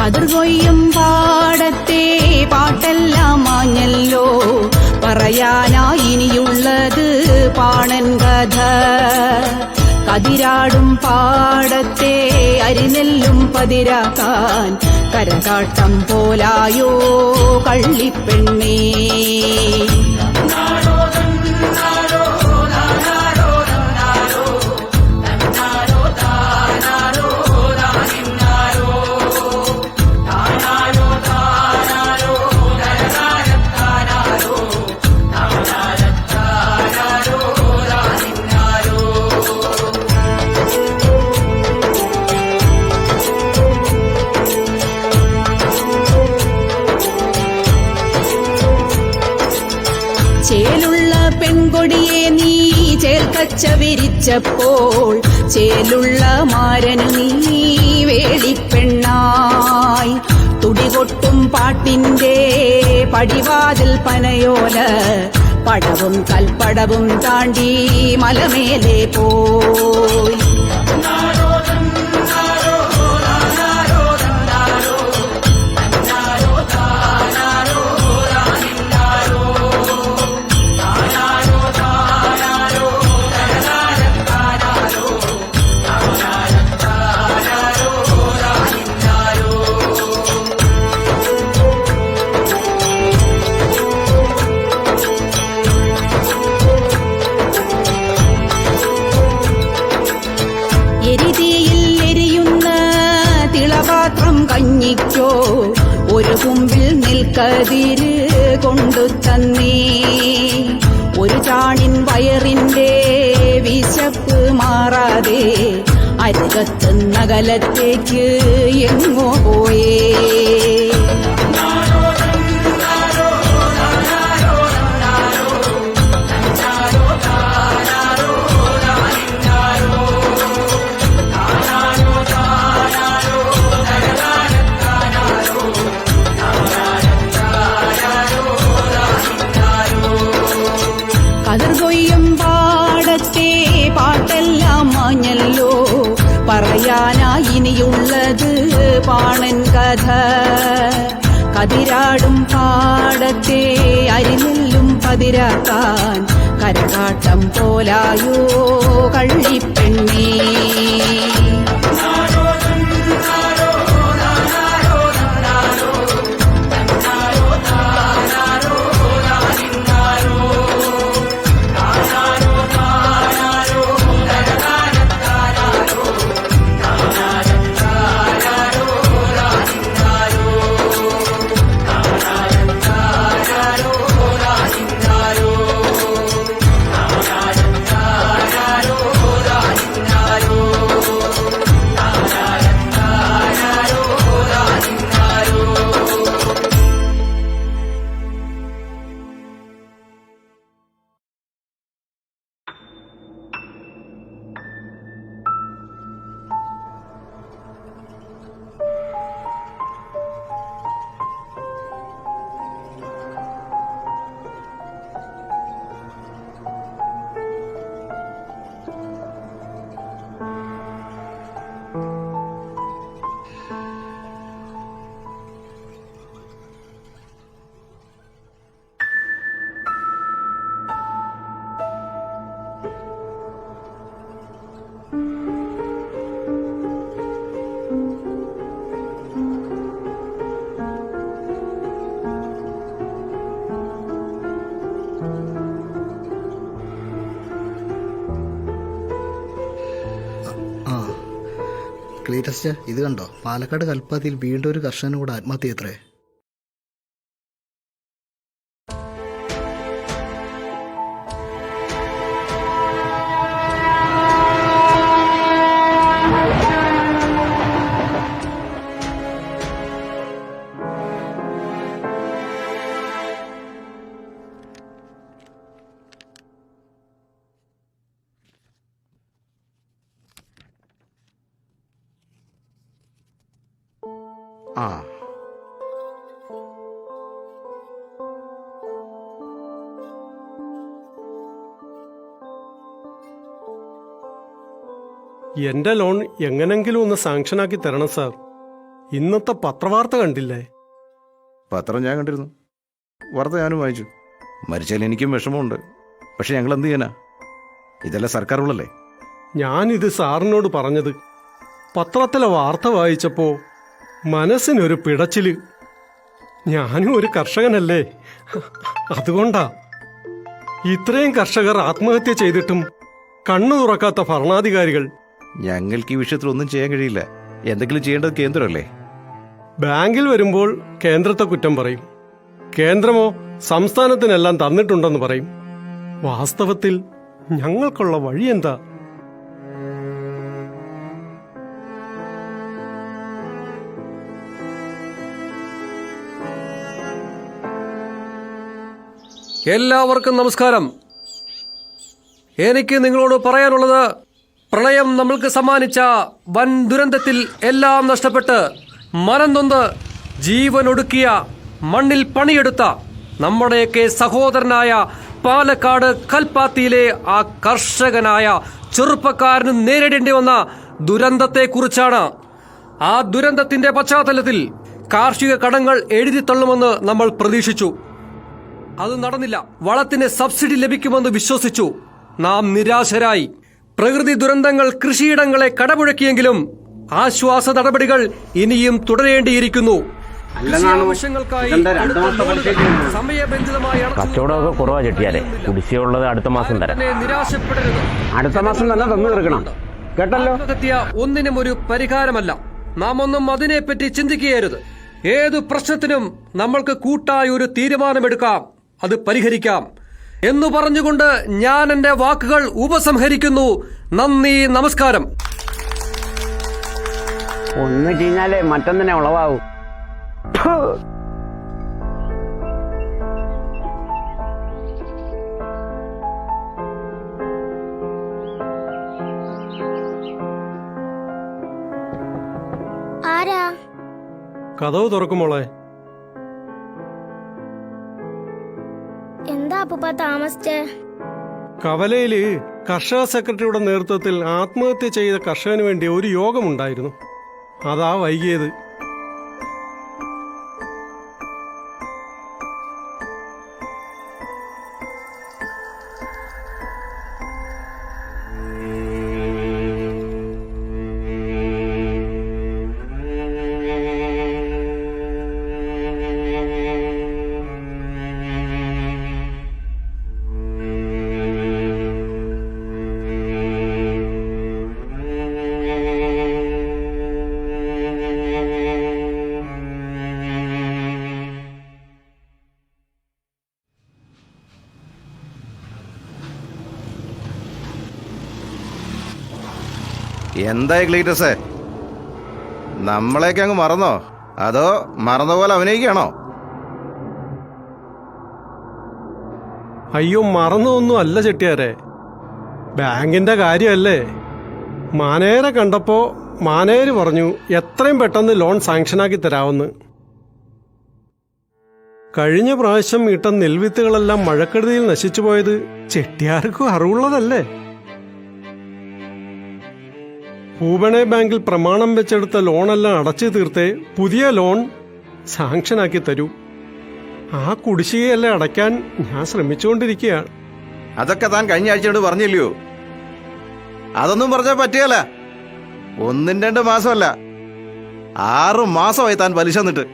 അതിർകൊയ്യും പാടത്തെ പാട്ടെല്ലാം മാഞ്ഞല്ലോ. പറയാനായിനിയുള്ളത് പാണൻ കഥ. കതിരാടും പാടത്തെ അരിനെല്ലും പതിരാക്കാൻ കരകാട്ടം പോലായോ കള്ളിപ്പെണ്ണേ. ചേലുള്ള പെൺകൊടിയെ നീ ചേൽക്കച്ച വിരിച്ചപ്പോൾ ചേലുള്ള മാരന് നീ വേളിപ്പെണ്ണായി. തുടികൊട്ടും പാട്ടിന്റെ പടിവാതിൽ പനയോല പടവും കൽപ്പടവും താണ്ടി മലമേലെ പോയി. കഞ്ഞിക്കോ ഒരു കുമ്പിൽ നിൽക്കതിര് കൊണ്ടു തന്നീ. ഒരു ചാണിൻ വയറിന്റെ വിശപ്പ് മാറാതെ അരുകത്തുന്നകലത്തേക്ക് എങ്ങോ പോയേ. കതിരാടും പാടത്തെ അരിനെല്ലും പതിരാക്കാൻ കരകാട്ടം പോലായോ കള്ളിപ്പെണ്ണേ. ക്ലീറ്റസ്റ്റ് ഇത് കണ്ടോ? പാലക്കാട് കൽപ്പാത്തിയിൽ വീണ്ടും ഒരു കർഷകനും കൂടെ ആത്മഹത്യ എത്രേ എന്റെ ലോൺ എങ്ങനെങ്കിലും ഒന്ന് സാങ്ഷനാക്കി തരണം സാർ ഇന്നത്തെ പത്രവാർത്ത കണ്ടില്ലേ? പത്രം ഞാൻ കണ്ടിരുന്നു. വാർത്ത ഞാനും വായിച്ചു. മരിച്ചാൽ എനിക്കും വിഷമമുണ്ട്. പക്ഷെ ഞങ്ങൾ എന്ത് ചെയ്യാനാ? ഇതെല്ലാം സർക്കാർ ഉള്ളല്ലേ ഞാനിത് സാറിനോട് പറഞ്ഞത്. പത്രത്തിലെ വാർത്ത വായിച്ചപ്പോ മനസ്സിനൊരു പിടച്ചിൽ. ഞാനും ഒരു കർഷകനല്ലേ? അതുകൊണ്ടാ. ഇത്രയും കർഷകർ ആത്മഹത്യ ചെയ്തിട്ടും കണ്ണു തുറക്കാത്ത ഭരണാധികാരികൾ ഞങ്ങൾക്ക് ഈ വിഷയത്തിൽ ഒന്നും ചെയ്യാൻ കഴിയില്ല. എന്തെങ്കിലും ചെയ്യേണ്ടത് കേന്ദ്രമല്ലേ? ബാങ്കിൽ വരുമ്പോൾ കേന്ദ്രത്തെ കുറ്റം പറയും. കേന്ദ്രമോ സംസ്ഥാനത്തിനെല്ലാം തന്നിട്ടുണ്ടെന്ന് പറയും. വാസ്തവത്തിൽ ഞങ്ങൾക്കുള്ള വഴി എന്താ? എല്ലാവർക്കും നമസ്കാരം. എനിക്ക് നിങ്ങളോട് പറയാനുള്ളത് പ്രളയം നമ്മൾക്ക് സമ്മാനിച്ച വൻ ദുരന്തത്തിൽ എല്ലാം നഷ്ടപ്പെട്ട് മനം നൊന്ത് ജീവനൊടുക്കിയ മണ്ണിൽ പണിയെടുത്ത നമ്മുടെയൊക്കെ സഹോദരനായ പാലക്കാട് കൽപ്പാത്തിയിലെ ആ കർഷകനായ ചെറുപ്പക്കാരന് നേരിടേണ്ടി വന്ന ദുരന്തത്തെക്കുറിച്ചാണ്. ആ ദുരന്തത്തിന്റെ പശ്ചാത്തലത്തിൽ കാർഷിക കടങ്ങൾ എഴുതി തള്ളുമെന്ന് നമ്മൾ പ്രതീക്ഷിച്ചു. അത് നടന്നില്ല. വളത്തിന് സബ്സിഡി ലഭിക്കുമെന്ന് വിശ്വസിച്ചു. നാം നിരാശരായി. പ്രകൃതി ദുരന്തങ്ങൾ കൃഷിയിടങ്ങളെ കടപുഴക്കിയെങ്കിലും ആശ്വാസ നടപടികൾ ഇനിയും തുടരേണ്ടിയിരിക്കുന്നു. കച്ചവടമൊക്കെ കുറവാ ചെട്ടിയാലേ കുടിശ്ശിയുള്ളത് അടുത്ത മാസം തരാം. നിരാശപ്പെടരുത്. അടുത്ത മാസം തന്നെ തന്നു തീർക്കണം. കേട്ടല്ലോ? ഒന്നിനും ഒരു പരിഹാരമല്ല. നാം ഒന്നും അതിനെപ്പറ്റി ചിന്തിക്കുകയരുത്. ഏതു പ്രശ്നത്തിനും നമ്മൾക്ക് കൂട്ടായി ഒരു തീരുമാനമെടുക്കാം. അത് പരിഹരിക്കാം. എന്നു പറഞ്ഞുകൊണ്ട് ഞാൻ എന്റെ വാക്കുകൾ ഉപസംഹരിക്കുന്നു. നന്ദി നമസ്കാരം. ഒന്ന് കഴിഞ്ഞാലേ മറ്റൊന്നിനെ ഉളവാകൂ കഥവ് തുറക്കുമോളെ അപ്പൂപ്പ താമസിച്ചേ. കവലയിൽ കർഷക സെക്രട്ടറിയുടെ നേതൃത്വത്തിൽ ആത്മഹത്യ ചെയ്ത കർഷകന് വേണ്ടി ഒരു യോഗമുണ്ടായിരുന്നു. അതാ വൈകിയത്. എന്തായി ക്ലീറ്റസേ? നമ്മളെയൊക്കെ അങ്ങ് മറന്നോ? അതോ മറന്ന പോലെ അഭിനയിക്കുകയാണോ? അയ്യോ മറന്നൊന്നും അല്ല ചെട്ടിയാരെ. ബാങ്കിന്റെ കാര്യമല്ലേ? മാനേരെ കണ്ടപ്പോ മാനേര് പറഞ്ഞു എത്രയും പെട്ടെന്ന് ലോൺ സാങ്ഷനാക്കി തരാമെന്ന് കഴിഞ്ഞ പ്രാവശ്യം ഇട്ട നെൽവിത്തുകളെല്ലാം മഴക്കെടുതിയിൽ നശിച്ചുപോയത് ചെട്ടിയാർക്കും അറിവുള്ളതല്ലേ? പൂബണെ ബാങ്കിൽ പ്രമാണം വെച്ചെടുത്ത ലോണെല്ലാം അടച്ചു തീർത്തേ പുതിയ ലോൺ സാങ്ഷനാക്കി തരൂ. ആ കുടിശ്ശികയെല്ലാം അടയ്ക്കാൻ ഞാൻ ശ്രമിച്ചുകൊണ്ടിരിക്കുകയാണ്. അതൊക്കെ താൻ കഴിഞ്ഞ ആഴ്ചയോട് പറഞ്ഞില്ലയോ? അതൊന്നും പറഞ്ഞാൽ പറ്റിയല്ല ഒന്നും രണ്ട് മാസമല്ല. ആറു മാസമായി താൻ പലിശ എന്നിട്ട്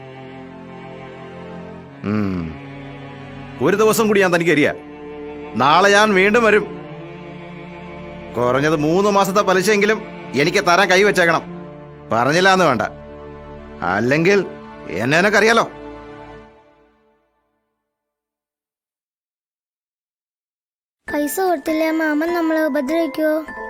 ഒരു ദിവസം കൂടി ഞാൻ തനിക്ക് അറിയാം നാളെ ഞാൻ വീണ്ടും വരും. കുറഞ്ഞത് മൂന്ന് മാസത്തെ പലിശയെങ്കിലും എനിക്ക് തരാൻ കൈവച്ചേക്കണം പറഞ്ഞില്ല എന്ന് വേണ്ട. അല്ലെങ്കിൽ എന്നെ എനിക്കറിയാലോ. പൈസ കൊടുത്തില്ലേ മാമൻ നമ്മളെ ഉപദ്രവിക്കുവോ?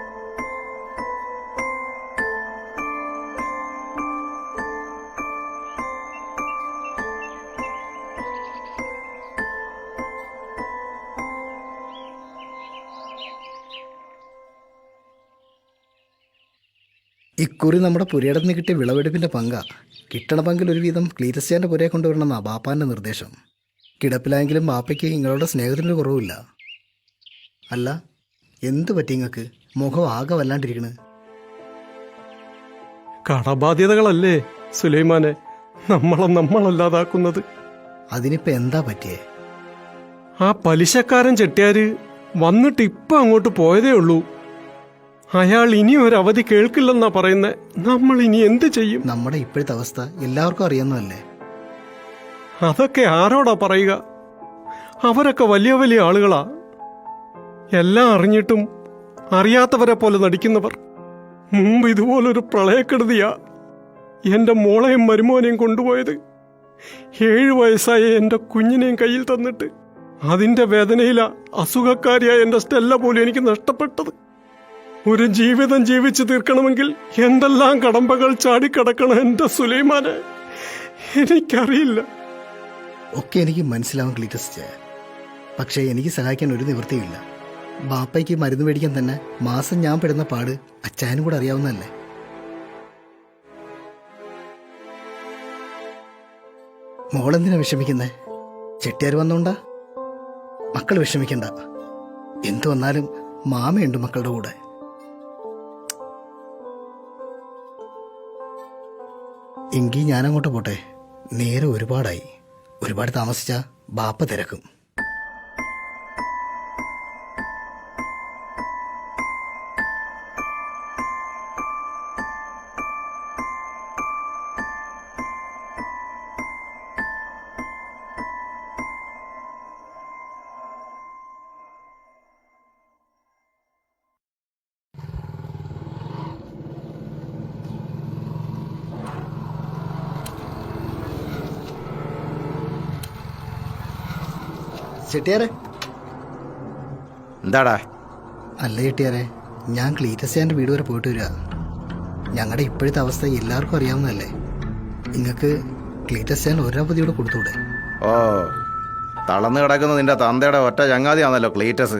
ഇക്കുറി നമ്മുടെ പുരയിടത്ത് നിന്ന് കിട്ടിയ വിളവെടുപ്പിന്റെ പങ്ക കിട്ടണ പങ്കിൽ ഒരു വീതം ക്ലീറ്റസ്റ്റാന്റെ പുരയെ കൊണ്ടുവരണമെന്നാണ് ബാപ്പാന്റെ നിർദ്ദേശം. കിടപ്പിലായെങ്കിലും ബാപ്പയ്ക്ക് നിങ്ങളുടെ സ്നേഹത്തിനൊരു കുറവില്ല അല്ല എന്ത് പറ്റി നിങ്ങൾക്ക് മുഖം ആകെ വല്ലാണ്ടിരിക്കണ്. കടബാധ്യതകളല്ലേ സുലൈമാനെ? നമ്മളെ നമ്മളല്ലാതാക്കുന്നത്. അതിനിപ്പോ എന്താ പറ്റിയേ? ആ പലിശക്കാരൻ ചെട്ടിയാര് വന്നിട്ട് ഇപ്പൊ അങ്ങോട്ട് പോയതേ ഉള്ളൂ. അയാൾ ഇനി ഒരു അവധി കേൾക്കില്ലെന്നാ പറയുന്നത് നമ്മൾ ഇനി എന്ത് ചെയ്യും? നമ്മുടെ ഇപ്പോഴത്തെ അവസ്ഥ എല്ലാവർക്കും അറിയുന്നതല്ലേ? അതൊക്കെ ആരോടാ പറയുക? അവരൊക്കെ വലിയ വലിയ ആളുകളാ. എല്ലാം അറിഞ്ഞിട്ടും അറിയാത്തവരെ പോലെ നടിക്കുന്നവർ. മുമ്പ് ഇതുപോലൊരു പ്രളയക്കെടുതിയാ. എന്റെ മോളെയും മരുമോനെയും കൊണ്ടുപോയത്. ഏഴു വയസ്സായ എന്റെ കുഞ്ഞിനെയും കയ്യിൽ തന്നിട്ട്. അതിന്റെ വേദനയിലാ അസുഖക്കാരിയായ എന്റെ സ്റ്റെല്ല പോലും എനിക്ക് നഷ്ടപ്പെട്ടത്. ഒരു ജീവിതം ജീവിച്ചു തീർക്കണമെങ്കിൽ എന്തെല്ലാം കടമ്പകൾ ചാടിക്കടക്കണം എന്റെ സുലൈമാനെ? എനിക്കറിയില്ല. ഒക്കെ എനിക്ക് മനസ്സിലാവും ക്ലീറ്റസ് ചേ പക്ഷേ എനിക്ക് സഹായിക്കാൻ ഒരു നിവൃത്തിയില്ല ബാപ്പയ്ക്ക് മരുന്ന് മേടിക്കാൻ തന്നെ മാസം ഞാൻ പെടുന്ന പാട് അച്ചായനും കൂടെ അറിയാവുന്നതല്ലേ? മോളെന്തിനാ വിഷമിക്കുന്നേ? ചെട്ടിയാർ വന്നോണ്ടാ? മക്കൾ വിഷമിക്കണ്ട. എന്തു വന്നാലും മാമയുണ്ട് മക്കളുടെ കൂടെ. എങ്കിൽ ഞാനങ്ങോട്ട് പോട്ടെ. നേരെ ഒരുപാടായി. ഒരുപാട് താമസിച്ചാൽ ബാപ്പ തിരക്കും. ചെട്ടിയാരെ? എന്താടാ? അല്ല ചെട്ടിയാരെ ഞാൻ ക്ലീറ്റസിയാന്റെ വീട് വരെ പോയിട്ട് വരിക ഞങ്ങളുടെ ഇപ്പോഴത്തെ അവസ്ഥ എല്ലാവർക്കും അറിയാവുന്നതല്ലേ? നിങ്ങൾക്ക് ക്ലീറ്റസിയാൻ ഒരവധിയോടെ കൊടുത്തൂടെ ഓ തളർന്നു കിടക്കുന്ന നിന്റെ തന്തയുടെ ഒറ്റ ചങ്ങാതിയാണല്ലോ ക്ലീറ്റസ്.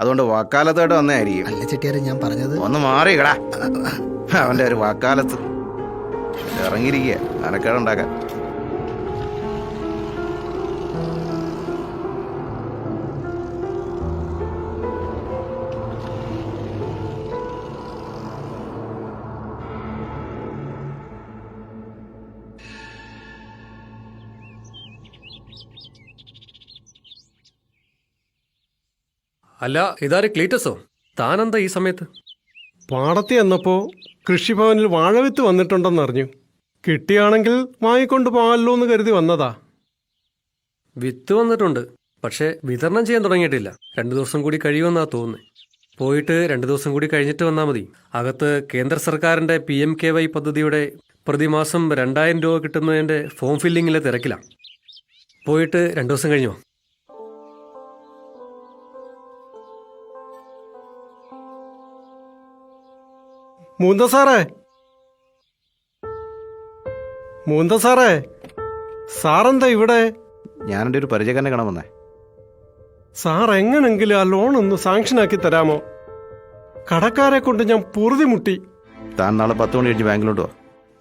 അതുകൊണ്ട് വക്കാലത്തായിട്ട് വന്നായിരിക്കും അല്ല ചെട്ടിയാരെ ഞാൻ പറഞ്ഞത് ഒന്ന് മാറിയിടാ. അവന്റെ ഒരു വക്കാലത്ത്. ഇറങ്ങിയിരിക്കുക. അനക്കേടുണ്ടാക്കാൻ. അല്ല ഇതാര് ക്ലീറ്റസോ? താനെന്താ ഈ സമയത്ത്? പാടത്തി എന്നപ്പോ കൃഷിഭവനിൽ വാഴവിത്ത് വന്നിട്ടുണ്ടെന്നറിഞ്ഞു. കിട്ടിയാണെങ്കിൽ വാങ്ങിക്കൊണ്ട് പോകാമല്ലോ എന്ന് കരുതി വന്നതാ. വിത്ത് വന്നിട്ടുണ്ട് പക്ഷേ വിതരണം ചെയ്യാൻ തുടങ്ങിയിട്ടില്ല. രണ്ടു ദിവസം കൂടി കഴിയുമെന്നാ തോന്നുന്നത് പോയിട്ട് രണ്ടു ദിവസം കൂടി കഴിഞ്ഞിട്ട് വന്നാൽ മതി. അകത്ത് കേന്ദ്ര സർക്കാരിന്റെ പി എം കെ വൈ പദ്ധതിയുടെ പ്രതിമാസം രണ്ടായിരം രൂപ കിട്ടുന്നതിന്റെ ഫോം ഫില്ലിങ്ങിലെ തിരക്കിലാണ് പോയിട്ട് രണ്ടു ദിവസം കഴിഞ്ഞോ? മൂന്ത സാറേ? മൂന്ത സാറേ? സാറെന്താ ഇവിടെ? ഞാനെന്റെ ഒരു പരിചയക്കാരനെ കാണാൻ വന്നേ. സാർ എങ്ങനെങ്കിലും ആ ലോൺ ഒന്ന് സാങ്ഷനാക്കി തരാമോ? കടക്കാരെ കൊണ്ട് ഞാൻ പൊറുതി മുട്ടി. താൻ നാളെ പത്ത് മണി കഴിഞ്ഞ് ബാങ്കിലോട്ട് വാ.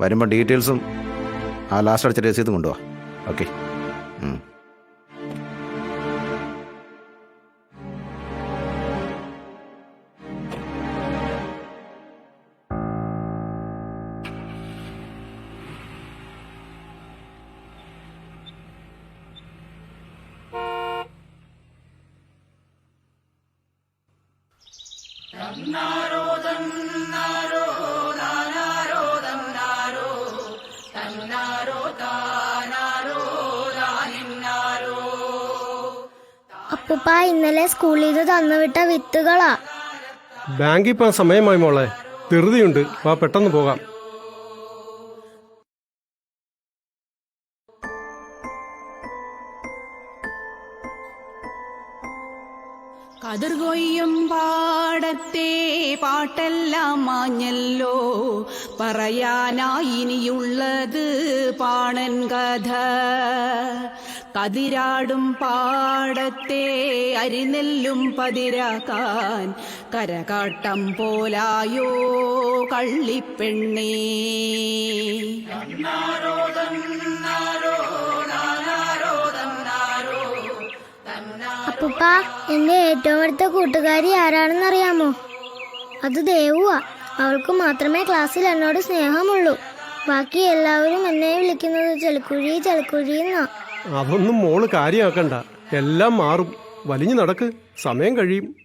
വരുമ്പോൾ ഡീറ്റെയിൽസും ആ ലാസ്റ്റ് അടിച്ച രസീതും കൊണ്ടുപോവാ ഓക്കെ തന്നുവിട്ട വിത്തുകളാ. ബാങ്കിൽ പോകാൻ സമയമായി മോളെ. ധൃതിയുണ്ട്. വാ പെട്ടെന്ന് പോകാം. കതിർകൊയ്യും പാടത്തെ പാട്ടെല്ലാം മാഞ്ഞല്ലോ. പറയാനായി ഇനിയുള്ളത് പാണൻ കഥ. കതിരാടും പാടത്തെ അരിനെല്ലും പതിരാക്കാൻ കരകാട്ടം പോലായോ കള്ളിപ്പെണ്ണേ. അപ്പുപ്പ എന്റെ ഏറ്റവും അടുത്ത കൂട്ടുകാരി ആരാണെന്നറിയാമോ? അത് ദേവുവാ. അവൾക്ക് മാത്രമേ ക്ലാസ്സിൽ എന്നോട് സ്നേഹമുള്ളൂ. ബാക്കി എല്ലാവരും എന്നെ വിളിക്കുന്നത് ചെളിക്കുഴി ചെളിക്കുഴി എന്നാ. അതൊന്നും മോൾ കാര്യമാക്കണ്ട. എല്ലാം മാറും. വലിഞ്ഞു നടക്ക്. സമയം കഴിയും.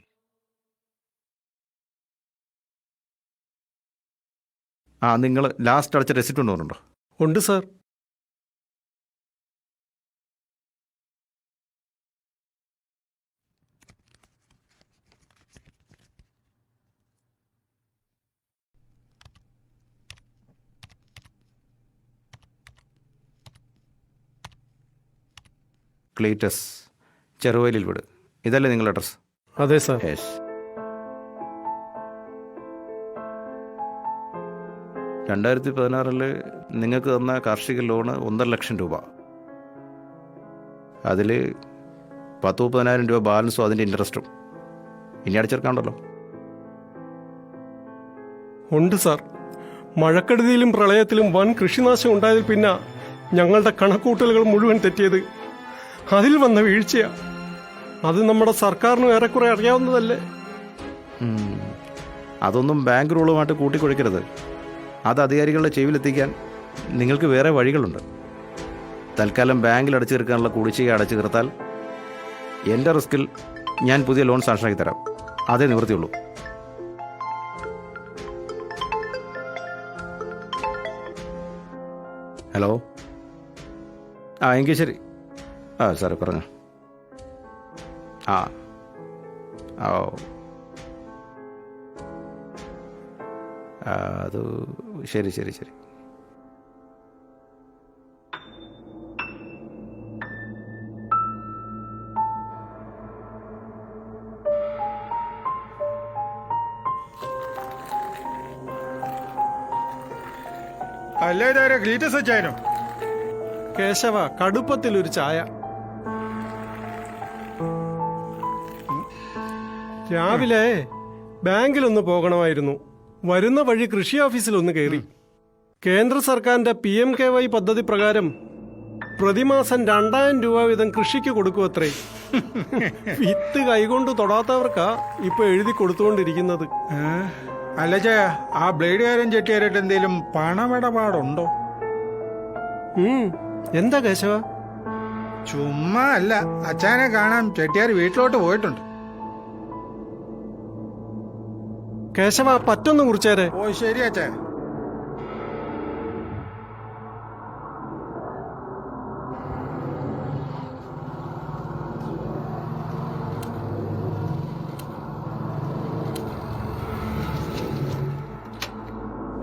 ആ നിങ്ങൾ ലാസ്റ്റ് അടച്ച റെസിപ്റ്റ് കൊണ്ടുവന്നുണ്ടോ ഉണ്ട് സാർ ക്ലീറ്റസ് ചെറുവയലിൽ വീട്. ഇതല്ലേ നിങ്ങളുടെ അഡ്രസ് അതെ സാർ യെസ് രണ്ടായിരത്തി പതിനാറിൽ നിങ്ങൾക്ക് തന്ന കാർഷിക ലോണ് ഒന്നര ലക്ഷം രൂപ. അതിൽ പത്ത് മുപ്പതിനായിരം രൂപ ബാലൻസും അതിന്റെ ഇൻട്രസ്റ്റും ഇനി അടിച്ചെടുക്കാണ്ടല്ലോ ഉണ്ട് സാർ മഴക്കെടുതിയിലും പ്രളയത്തിലും വൻ കൃഷിനാശം ഉണ്ടായതിൽ പിന്നെ ഞങ്ങളുടെ കണക്കൂട്ടലുകൾ മുഴുവൻ തെറ്റിയത്. അതിൽ വന്ന വീഴ്ചയാ. അത് നമ്മുടെ സർക്കാരിനും ഏറെക്കുറെ അറിയാവുന്നതല്ലേ? അതൊന്നും ബാങ്ക് റൂളുമായിട്ട് കൂട്ടിക്കൊഴിക്കരുത്. അത് അധികാരികളുടെ ചെവിയിലെത്തിക്കാൻ നിങ്ങൾക്ക് വേറെ വഴികളുണ്ട്. തൽക്കാലം ബാങ്കിൽ അടച്ചു തീർക്കാനുള്ള കുടിശ്ശിക അടച്ചു തീർത്താൽ എന്റെ റിസ്കിൽ ഞാൻ പുതിയ ലോൺ സാക്ഷനാക്കി തരാം. അതേ നിവൃത്തിയുള്ളൂ. ഹലോ? ആ എങ്കിൽ ശരി. ആ സാറേ പറഞ്ഞു. ആ. ഓ. അത് ശരി ശരി ശരി. അല്ലേ ഗ്ലീറ്റസ് വെച്ചായിരുന്നു? കേശവ കടുപ്പത്തിൽ ഒരു ചായ. രാവിലെ ബാങ്കിലൊന്ന് പോകണമായിരുന്നു. വരുന്ന വഴി കൃഷി ഓഫീസിൽ ഒന്ന് കയറി കേന്ദ്ര സർക്കാരിന്റെ പി എം കെ വൈ പദ്ധതി പ്രകാരം പ്രതിമാസം രണ്ടായിരം രൂപ വീതം കൃഷിക്ക് കൊടുക്കുമത്രേ വിത്ത് കൈകൊണ്ട് തൊടാത്തവർക്കാ ഇപ്പൊ എഴുതി കൊടുത്തുകൊണ്ടിരിക്കുന്നത്. അല്ലച്ച ആ ബ്ലേഡുകാരൻ ചെട്ടിയാരായിട്ട് എന്തേലും പണമിടപാടുണ്ടോ? എന്താ കേശവ? ചുമ്മാ അല്ല അച്ഛനെ കാണാൻ ചെട്ടിയാർ വീട്ടിലോട്ട് പോയിട്ടുണ്ട്. കേശവ പറ്റൊന്ന് കുറിച്ചേരെ. ഓ ശരി അച്ഛൻ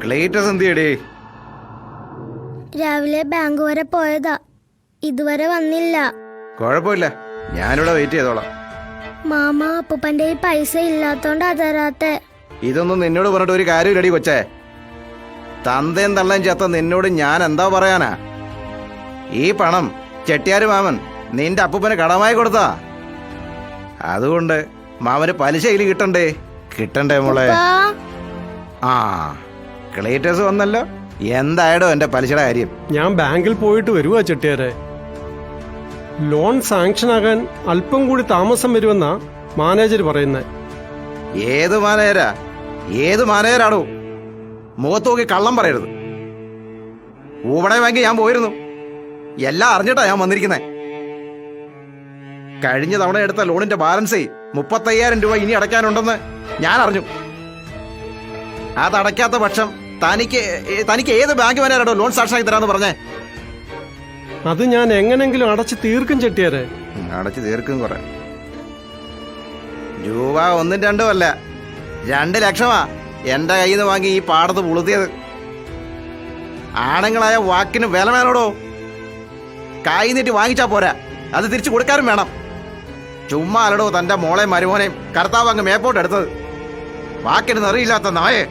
ക്ലേറ്റസ് രാവിലെ ബാങ്ക് വരെ പോയതാ. ഇതുവരെ വന്നില്ല. കുഴപ്പമില്ല. ഞാനിവിടെ വെയിറ്റ് ചെയ്തോളാം. മാമ അപ്പൂപ്പന്റെ ഈ പൈസ ഇല്ലാത്തോണ്ടാ തരാത്തെ. ഇതൊന്നും നിന്നോട് പറഞ്ഞിട്ട് ഒരു കാര്യമില്ലടി കൊച്ചേ. തന്തയും തള്ളയും ചേത്ത നിന്നോട് ഞാൻ എന്താ പറയാനാ? ഈ പണം ചെട്ടിയാര് മാമൻ നിന്റെ അപ്പൂപ്പന് കടമായി കൊടുത്താ. അതുകൊണ്ട് മാമന് പലിശ ഇതിൽ കിട്ടണ്ടേ? കിട്ടണ്ടേ മോളെ? ആ ക്ലേറ്റേഴ്സ് വന്നല്ലോ. എന്തായടോ എന്റെ പലിശയുടെ കാര്യം? ഞാൻ ബാങ്കിൽ പോയിട്ട് വരുവാ ചെട്ടിയാരെ. ലോൺ സാങ്ഷൻ ആകാൻ അല്പം കൂടി താമസം വരുമെന്നാ മാനേജർ പറയുന്നത് ഏത് മാനേജരാ? ഏത് മാനേജരാടോ മുഖത്ത് നോക്കി കള്ളം പറയരുത്. ഊവണ വാങ്ങി ഞാൻ പോയിരുന്നു. എല്ലാം അറിഞ്ഞിട്ടാ ഞാൻ വന്നിരിക്കുന്നത് കഴിഞ്ഞ തവണ എടുത്ത ലോണിന്റെ ബാലൻസേ മുപ്പത്തയ്യായിരം രൂപ ഇനി അടയ്ക്കാനുണ്ടെന്ന് ഞാൻ അറിഞ്ഞു. അതടയ്ക്കാത്ത പക്ഷം തനിക്ക് തനിക്ക് ഏത് ബാങ്ക് മാനേജരാടോ ലോൺ സാക്ഷനാക്കി തരാന്ന് പറഞ്ഞേ? അത് ഞാൻ എങ്ങനെങ്കിലും അടച്ചു തീർക്കും ചെട്ടിയാരെ. അടച്ചു അടച്ച് തീർക്കും കുറെ. രൂപ ഒന്നും രണ്ടും അല്ല. രണ്ട് ലക്ഷമാ എന്റെ കയ്യിൽ നിന്ന് വാങ്ങി ഈ പാടത്ത് പുളുത്തിയത് ആണുങ്ങളായ വാക്കിന് വില വേണോടോ? കായ് നീട്ടി വാങ്ങിച്ചാ പോരാ. അത് തിരിച്ചു കൊടുക്കാനും വേണം. ചുമ്മാ അല്ലടോ തന്റെ മോളെ മരുമോനെയും കർത്താവ് അങ്ങ് മേപ്പോട്ട് എടുത്തത്. വാക്കിന് അറിയില്ലാത്ത നായെ.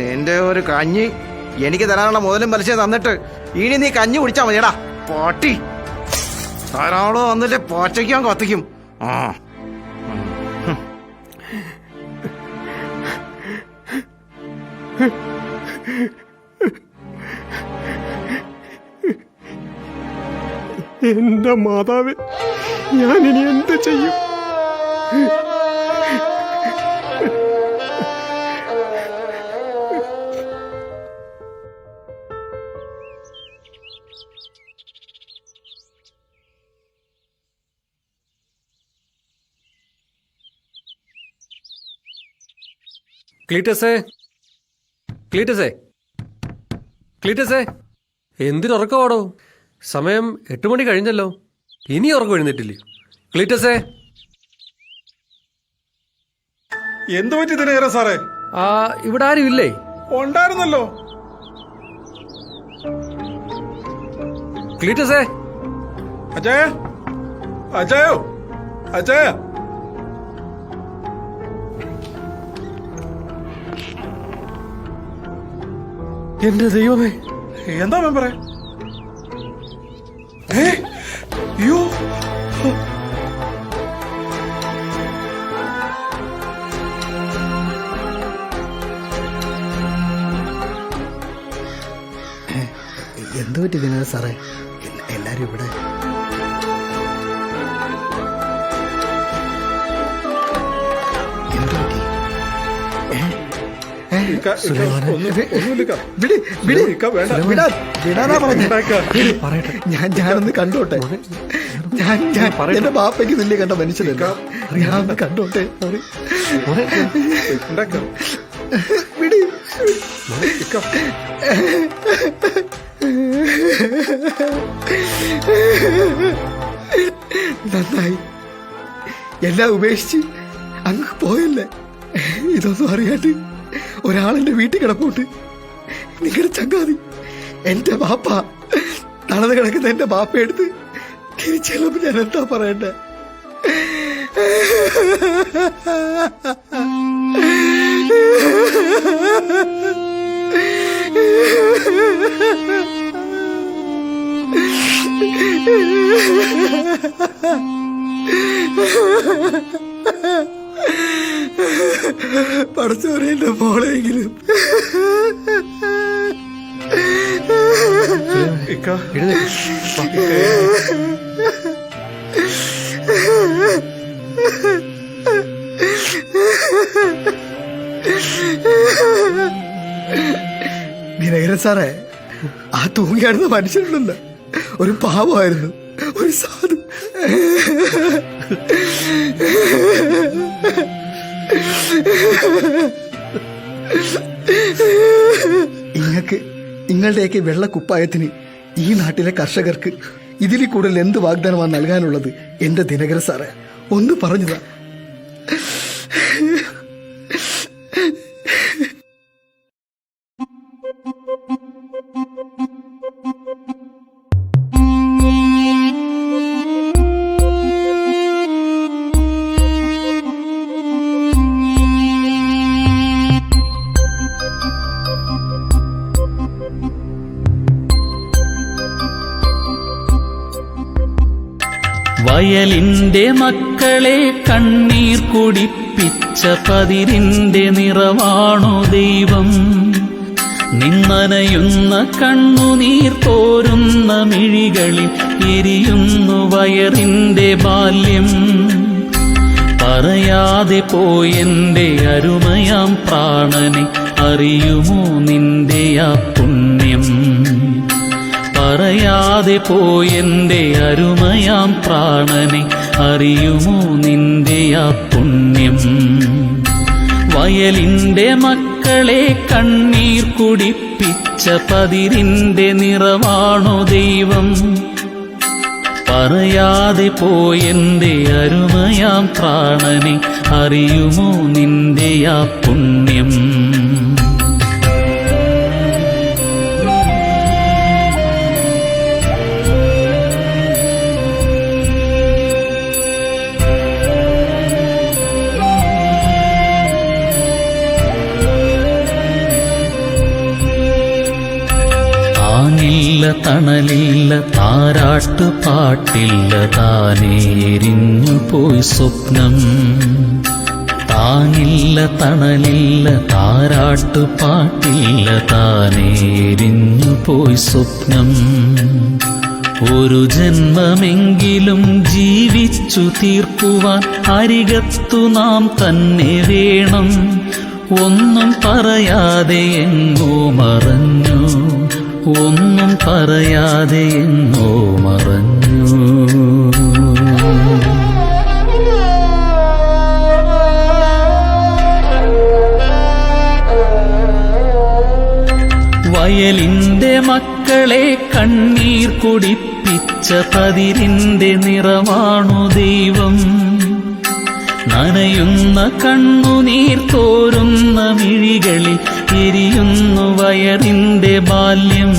എന്റെ ഒരു കഞ്ഞി എനിക്ക് തരാനുള്ള മുതലും പലിശ തന്നിട്ട് ഇനി നീ കഞ്ഞി കുടിച്ചാ മതിയടാ. പോട്ടി. ധാരാളം വന്നിട്ട് പോറ്റയ്ക്കാൻ കത്തിക്കും. ആ. എന്റെ മാതാവ് ഞാൻ ഇനി എന്ത് ചെയ്യും? ക്ലീറ്റസേ ക്ലീറ്റസേ. ക്ലീറ്റസേ. എന്തിനുറക്കമാടോ? സമയം എട്ട് മണി കഴിഞ്ഞല്ലോ. ഇനി ഉറക്കം എഴുന്നേറ്റില്ലേ? ക്ലീറ്റസേ. എന്തു പറ്റി ദിനകര സാറേ? ആ ഇവിടെ ആരും ഇല്ലേ? ഉണ്ടായിരുന്നല്ലോ. ക്ലീറ്റസേ. അജയ? അജയോ? അജയ? എന്റെ ദൈവമേ. എന്താ മെമ്പറെ? അയ്യോ. എന്ത് പറ്റി വിനോദ സാറേ? എല്ല- എല്ലാരും ഇവിടെ? പറയട്ടെ. ഞാൻ ഞാനൊന്ന് കണ്ടോട്ടെ. ഞാൻ ഞാൻ എന്റെ ബാപ്പയ്ക്ക് നിന്നെ കണ്ട മനുഷ്യനല്ല. ഞാനൊന്ന് കണ്ടോട്ടെ. വിടി നന്നായി. എല്ലാം ഉപേക്ഷിച്ച് അങ്ങ് പോയല്ലേ? ഇതൊന്നും അറിയാണ്ട്. ഒരാളെന്റെ വീട്ടിൽ കിടപ്പുണ്ട്. നിങ്ങളുടെ ചങ്കാതി എന്റെ ബാപ്പ തളത് കിടക്കുന്ന എന്റെ ബാപ്പ എടുത്ത് തിരിച്ചെല്ലുമ്പോ ഞാൻ എന്താ പറയണ്ടേ? പഠിച്ചവരെ എന്റെ മോളെങ്കിലും. ദിനകരൻ സാറേ ആ തൂങ്ങിയാടുന്ന മനുഷ്യനുണ്ടല്ലോ. ഒരു പാവമായിരുന്നു. ഒരു സാധു. ഇങ്ങക്ക് നിങ്ങളുടെയൊക്കെ വെള്ളക്കുപ്പായത്തിന് ഈ നാട്ടിലെ കർഷകർക്ക് ഇതിൽ കൂടുതൽ എന്ത് വാഗ്ദാനമാണ് നൽകാനുള്ളത്? എന്റെ ദിനകര സാറേ ഒന്ന് പറഞ്ഞതാ. വയലിന്റെ മക്കളെ കണ്ണീർ കുടിപ്പിച്ച പതിരിന്റെ നിറവാണോ ദൈവം? നിന്നനയുന്ന കണ്ണുനീർ പോരുന്ന മിഴികളിൽ എരിയുന്നു വയറിന്റെ ബാല്യം. പറയാതെ പോയെന്റെ അരുമയാം പ്രാണനെ അറിയുമോ നിന്റെ ആ പുണ്യം? പറയാതെ പോയെന്റെ അരുമയാം പ്രാണനെ. അറിയുമോ നിന്റെ ആ പുണ്യം? വയലിന്റെ മക്കളെ കണ്ണീർ കുടിപ്പിച്ച പതിരിന്റെ നിറമാണോ ദൈവം? പറയാതെ പോയെന്റെ അരുമയാം പ്രാണനെ. അറിയുമോ നിന്റെ ആ പുണ്യം? തണലില്ല താരാട്ട് പാട്ടില്ല താനേരിഞ്ഞു പോയി സ്വപ്നം. താനില്ല തണലില്ല താരാട്ട് പാട്ടില്ല താനേരിഞ്ഞു പോയി സ്വപ്നം. ഒരു ജന്മമെങ്കിലും ജീവിച്ചു തീർക്കുവാൻ അരികത്തു നാം തന്നെ വേണം. ഒന്നും പറയാതെ എങ്ങോ മറഞ്ഞു ഒന്നും പറയാതെ എന്നോ മറഞ്ഞു. വയലിന്റെ മക്കളെ കണ്ണീർ കുടിപ്പിച്ച പതിരിന്റെ നിറമാണു ദൈവം. നനയുന്ന കണ്ണുനീർ തോരുന്ന മിഴികളിൽ എരിയുന്നു വയറിന്റെ ബാല്യം.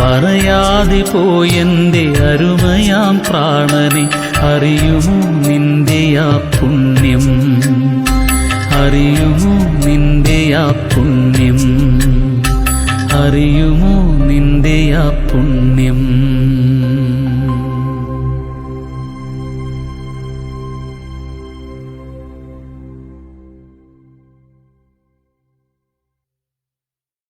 പറയാതെ പോയെന്റെ അരുമയാം പ്രാണനെ അറിയുമോ നിന്റെ ആ പുണ്യം? അറിയുമോ നിന്റെ ആ പുണ്യം? അറിയുമോ നിന്റെ ആ പുണ്യം?